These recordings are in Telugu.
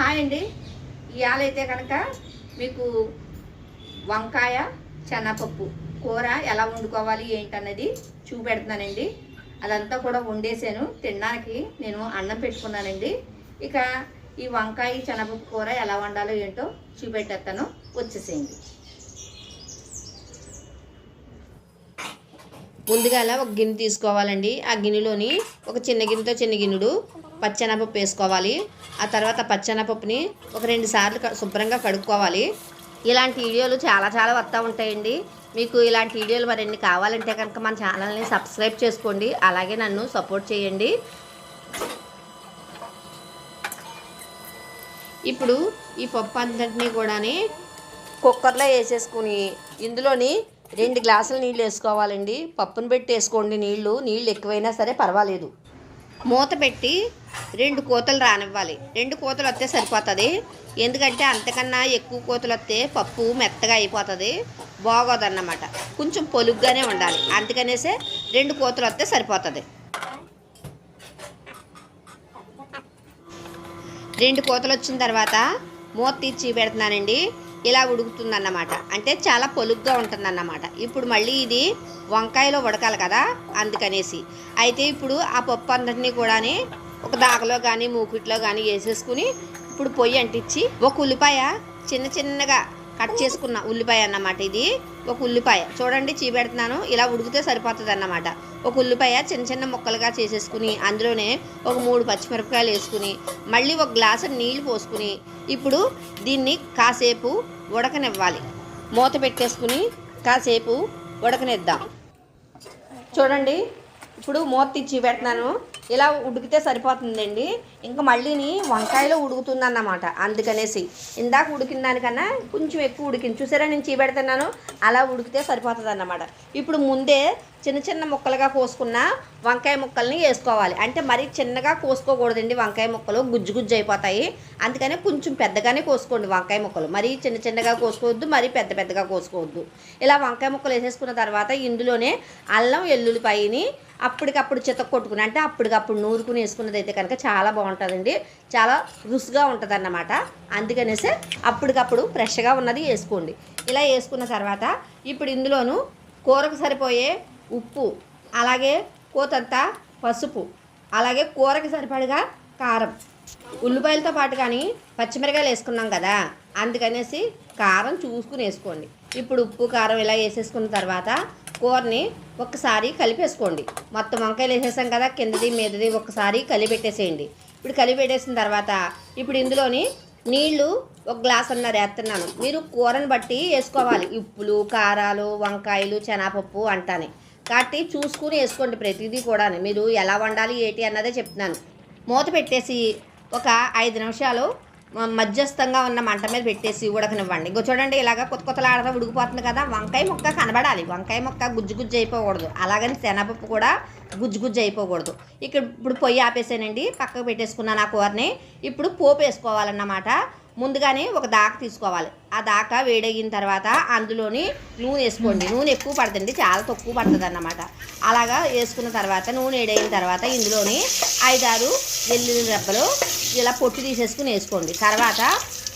హాయ్ అండి. ఇవాళ అయితే కనుక మీకు వంకాయ శనగపప్పు కూర ఎలా వండుకోవాలి ఏంటన్నది చూపెడుతున్నానండి. అదంతా కూడా వండేసాను తినడానికి నేను అన్నం పెట్టుకున్నానండి. ఇక ఈ వంకాయ శనగపప్పు కూర ఎలా వండాలో ఏంటో చూపెట్టేస్తాను. వచ్చేసేయండి. ముందుగా ఒక గిన్నె తీసుకోవాలండి. ఆ గిన్నెలోని ఒక చిన్న గిన్నెతో చిన్న గిన్నెడు పచ్చెనపప్పు వేసుకోవాలి. ఆ తర్వాత పచ్చెనపప్పుని ఒక రెండు సార్లు శుభ్రంగా కడుక్కోవాలి. ఇలాంటి వీడియోలు చాలా చాలా వస్తూ ఉంటాయండి. మీకు ఇలాంటి వీడియోలు మరిన్ని కావాలంటే కనుక మన ఛానల్ని సబ్స్క్రైబ్ చేసుకోండి. అలాగే నన్ను సపోర్ట్ చేయండి. ఇప్పుడు ఈ పప్పు అంతటినీ కూడాని కుక్కర్లో వేసేసుకుని ఇందులోని రెండు గ్లాసుల నీళ్ళు వేసుకోవాలండి. పప్పును పెట్టి వేసుకోండి నీళ్ళు. నీళ్ళు ఎక్కువైనా సరే పర్వాలేదు. మూత పెట్టి రెండు కోతలు రానివ్వాలి. రెండు కోతలు వస్తే సరిపోతుంది. ఎందుకంటే అంతకన్నా ఎక్కువ కోతలు వస్తే పప్పు మెత్తగా అయిపోతుంది. బాగోదన్నమాట. కొంచెం పొలుగ్గానే ఉండాలి. అందుకనేసే రెండు కోతలు వస్తే సరిపోతుంది. రెండు కోతలు వచ్చిన తర్వాత మూత తీర్చి పెడుతున్నానండి ఇలా ఉడుకుతుందన్నమాట. అంటే చాలా పొలుగ్గా ఉంటుందన్నమాట. ఇప్పుడు మళ్ళీ ఇది వంకాయలో ఉడకాలి కదా అందుకనేసి. అయితే ఇప్పుడు ఆ పప్పు అందరినీ కూడా ఒక దాకలో కానీ మూకిట్లో కానీ వేసేసుకుని ఇప్పుడు పొయ్యి అంటించి ఒక ఉల్లిపాయ చిన్న చిన్నగా కట్ చేసుకున్న ఉల్లిపాయ అన్నమాట ఇది. ఒక ఉల్లిపాయ. చూడండి చీపెడుతున్నాను ఇలా ఉడికితే సరిపోతుంది అన్నమాట. ఒక ఉల్లిపాయ చిన్న చిన్న ముక్కలుగా చేసేసుకుని అందులోనే ఒక మూడు పచ్చిమిరపకాయలు వేసుకుని మళ్ళీ ఒక గ్లాసు నీళ్ళు పోసుకుని ఇప్పుడు దీన్ని కాసేపు ఉడకనివ్వాలి. మూత పెట్టేసుకుని కాసేపు ఉడకనిద్దాం. చూడండి. ఇప్పుడు మూత తెచ్చి పెడుతున్నాను ఇలా ఉడికితే సరిపోతుందండి. ఇంకా మళ్ళీని వంకాయలో ఉడుకుతుందన్నమాట. అందుకనేసి ఇందాక ఉడికిన దానికన్నా కొంచెం ఎక్కువ ఉడికింది. చూసారా నేను చీపెడుతున్నాను అలా ఉడికితే సరిపోతుంది అన్నమాట ఇప్పుడు ముందే చిన్న చిన్న ముక్కలుగా కోసుకున్న వంకాయ ముక్కల్ని వేసుకోవాలి. అంటే మరీ చిన్నగా కోసుకోకూడదండి వంకాయ ముక్కలు. గుజ్జు గుజ్జు అయిపోతాయి. అందుకని కొంచెం పెద్దగానే కోసుకోండి వంకాయ ముక్కలు. మరీ చిన్న చిన్నగా కోసుకోవద్దు మరీ పెద్ద పెద్దగా కోసుకోవద్దు. ఇలా వంకాయ ముక్కలు వేసేసుకున్న తర్వాత ఇందులోనే అల్లం ఎల్లుల్లిపాయని అప్పటికప్పుడు చితక కొట్టుకుని అంటే అప్పటికప్పుడు అప్పుడు నూరుకుని వేసుకున్నది అయితే కనుక చాలా బాగుంటుందండి. చాలా రుచిగా ఉంటుంది అన్నమాట అందుకనేసి అప్పటికప్పుడు ఫ్రెష్గా ఉన్నది వేసుకోండి. ఇలా వేసుకున్న తర్వాత ఇప్పుడు ఇందులోను కూరకు సరిపోయే ఉప్పు అలాగే కోతంత పసుపు అలాగే కూరకి సరిపడగా కారం. ఉల్లిపాయలతో పాటు కానీ పచ్చిమిరకాయలు వేసుకున్నాం కదా అందుకనేసి కారం చూసుకుని వేసుకోండి. ఇప్పుడు ఉప్పు కారం ఇలా వేసేసుకున్న తర్వాత కూరని ఒక్కసారి కలిపేసుకోండి. మొత్తం వంకాయలు వేసేసాం కదా కిందది మీదది ఒక్కసారి కలిపెట్టేసేయండి. ఇప్పుడు కలిపెట్టేసిన తర్వాత ఇప్పుడు ఇందులోని నీళ్ళు ఒక గ్లాస్ అన్నర వేస్తున్నాను. మీరు కూరని బట్టి వేసుకోవాలి. ఉప్పులు కారాలు వంకాయలు శనగపప్పు అంటాను. కాబట్టి చూసుకుని వేసుకోండి ప్రతిదీ కూడా మీరు ఎలా వండాలి ఏంటి అన్నదే చెప్తున్నాను. మూత పెట్టేసి ఒక ఐదు నిమిషాలు మధ్యస్థంగా ఉన్న మంట మీద పెట్టేసి ఉడకనివ్వండి. ఇంకో చూడండి ఇలాగ కొత్త కొత్తలాడతా ఉడికిపోతుంది కదా వంకాయ ముక్క కనబడాలి. వంకాయ ముక్క గుజ్జు గుజ్జు అయిపోకూడదు. అలాగని శనగపప్పు కూడా గుజ్జు గుజ్జు అయిపోకూడదు. ఇక్కడ ఇప్పుడు పొయ్యి ఆపేసానండి పక్కకు పెట్టేసుకున్నాను ఆ కూరని. ఇప్పుడు పోపు వేసుకోవాలన్నమాట. ముందుగానే ఒక దాక తీసుకోవాలి. ఆ దాక వేడయిన తర్వాత అందులోని నూనె వేసుకోండి. నూనె ఎక్కువ పడుతుంది చాలా తక్కువ పడుతుంది అన్నమాట అలాగా వేసుకున్న తర్వాత నూనె వేడైన తర్వాత ఇందులోని ఐదారు వెల్లుల్లి రెబ్బలు ఇలా పొట్టు తీసేసుకుని వేసుకోండి. తర్వాత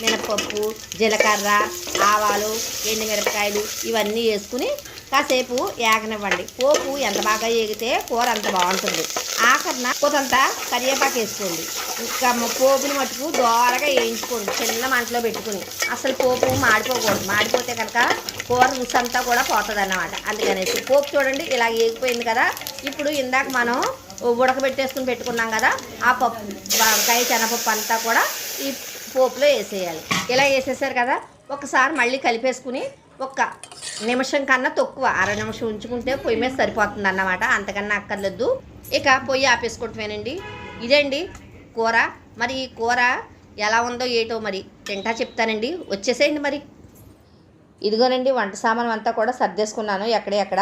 మినపప్పు జీలకర్ర ఆవాలు ఎండుమిరపకాయలు ఇవన్నీ వేసుకుని కాసేపు ఏగనివ్వండి. పోపు ఎంత బాగా ఏగితే కూర అంత బాగుంటుంది. ఆఖరిన కొంత కరివేపాకు వేసుకోండి. ఇంకా పోపుని మటుకు దోరగా వేయించుకోండి. చిన్న మంటలో పెట్టుకుని. అసలు పోపు మాడిపోకూడదు. మాడిపోతే కనుక కూర రుచి అంతా కూడా పోతుంది అన్నమాట అందుకనేసి పోపు చూడండి ఇలా ఏగిపోయింది కదా. ఇప్పుడు ఇందాక మనం ఉడకబెట్టేసుకుని పెట్టుకున్నాం కదా ఆ పప్పు వంకాయ శనగపప్పు అంతా కూడా ఈ పోపులో వేసేయాలి. ఇలా వేసేసారు కదా ఒకసారి మళ్ళీ కలిపేసుకుని ఒక్క నిమిషం కన్నా తక్కువ అర నిమిషం ఉంచుకుంటే పొయ్యి మీద సరిపోతుంది అన్నమాట అంతకన్నా అక్కర్లేదు. ఇక పొయ్యి ఆపేసుకుంటున్నానండి. ఇదండి కూర. మరి ఈ కూర ఎలా ఉందో ఏటో మరి తింటా చెప్తానండి. వచ్చేసేయండి మరి. ఇదిగోనండి వంట సామాన్ అంతా కూడా సర్దేసుకున్నాను ఎక్కడెక్కడ?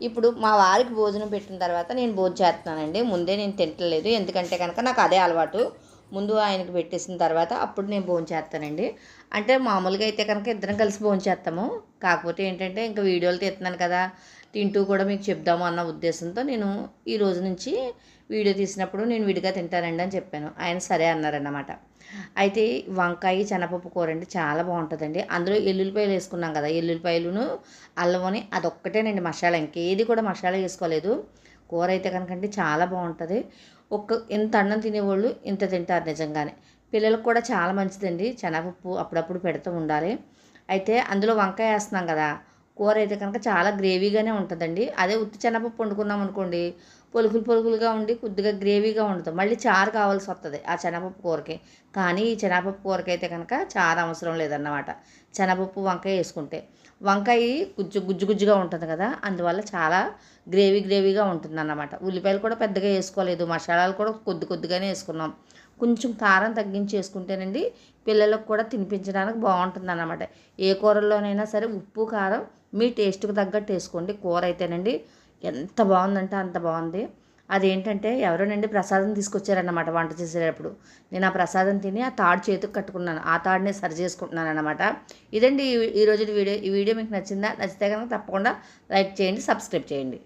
ఇప్పుడు మా వారికి భోజనం పెట్టిన తర్వాత నేను భోజనం చేస్తున్నానండి. ముందే నేను తింటలేదు. ఎందుకంటే కనుక నాకు అదే అలవాటు. ముందు ఆయనకు పెట్టేసిన తర్వాత అప్పుడు నేను భోజనం చేస్తానండి. అంటే మామూలుగా అయితే కనుక ఇద్దరం కలిసి భోజనం చేస్తాము. కాకపోతే ఏంటంటే ఇంకా వీడియోలు తీస్తున్నాను కదా. తింటూ కూడా మీకు చెప్దాము అన్న ఉద్దేశంతో నేను ఈ రోజు నుంచి వీడియో తీసినప్పుడు నేను విడిగా తింటానండి అని చెప్పాను. ఆయన సరే అన్నారన్నమాట. అయితే వంకాయ శనగపప్పు కూర అండి చాలా బాగుంటుందండి. అందులో ఎల్లుల్లిపాయలు వేసుకున్నాం కదా ఎల్లుల్లిపాయలును అల్లమని అదొక్కటేనండి మసాలా. ఇంకేది కూడా మసాలా వేసుకోలేదు. కూర అయితే కనుకండి చాలా బాగుంటుంది. ఒక్క ఇంత అన్నం తినేవాళ్ళు ఇంత తింటారు నిజంగానే. పిల్లలకు కూడా చాలా మంచిదండి. శనగపప్పు అప్పుడప్పుడు పెడుతూ ఉండాలి. అయితే అందులో వంకాయ వేస్తున్నాం కదా కూర అయితే కనుక చాలా గ్రేవీగానే ఉంటుందండి. అదే ఉత్తి శనగపప్పు వండుకున్నాం అనుకోండి పొలుకులు పొలుకులుగా ఉండి కొద్దిగా గ్రేవీగా ఉంటుంది మళ్ళీ చారు కావాల్సి వస్తుంది ఆ శనగపప్పు కూరకి. కానీ ఈ శనగపప్పు కూరకి అయితే కనుక చారు అవసరం లేదన్నమాట. శనగపప్పు వంకాయ వేసుకుంటే. వంకాయ గుజ్జు గుజ్జు గుజ్జుగా ఉంటుంది కదా అందువల్ల చాలా గ్రేవీ గ్రేవీగా ఉంటుంది అన్నమాట ఉల్లిపాయలు కూడా పెద్దగా వేసుకోలేదు. మసాలాలు కూడా కొద్ది కొద్దిగానే వేసుకున్నాం. కొంచెం కారం తగ్గించేసుకుంటేనండి పిల్లలకు కూడా తినిపించడానికి బాగుంటుంది అన్నమాట ఏ కూరల్లోనైనా సరే ఉప్పు కారం మీ టేస్ట్కి తగ్గట్టు వేసుకోండి. కూర అయితేనండి ఎంత బాగుందంటే అంత బాగుంది. అదేంటంటే ఎవరోనండి ప్రసాదం తీసుకొచ్చారన్నమాట వంట చేసేటప్పుడు. నేను ఆ ప్రసాదం తిని ఆ తాడు చేతికి కట్టుకున్నాను. ఆ తాడునే సరి చేసుకుంటున్నాను అనమాట ఇదండి ఈ- ఈ రోజు వీడియో. ఈ వీడియో మీకు నచ్చిందా? నచ్చితే కనుక తప్పకుండా లైక్ చేయండి సబ్స్క్రైబ్ చేయండి.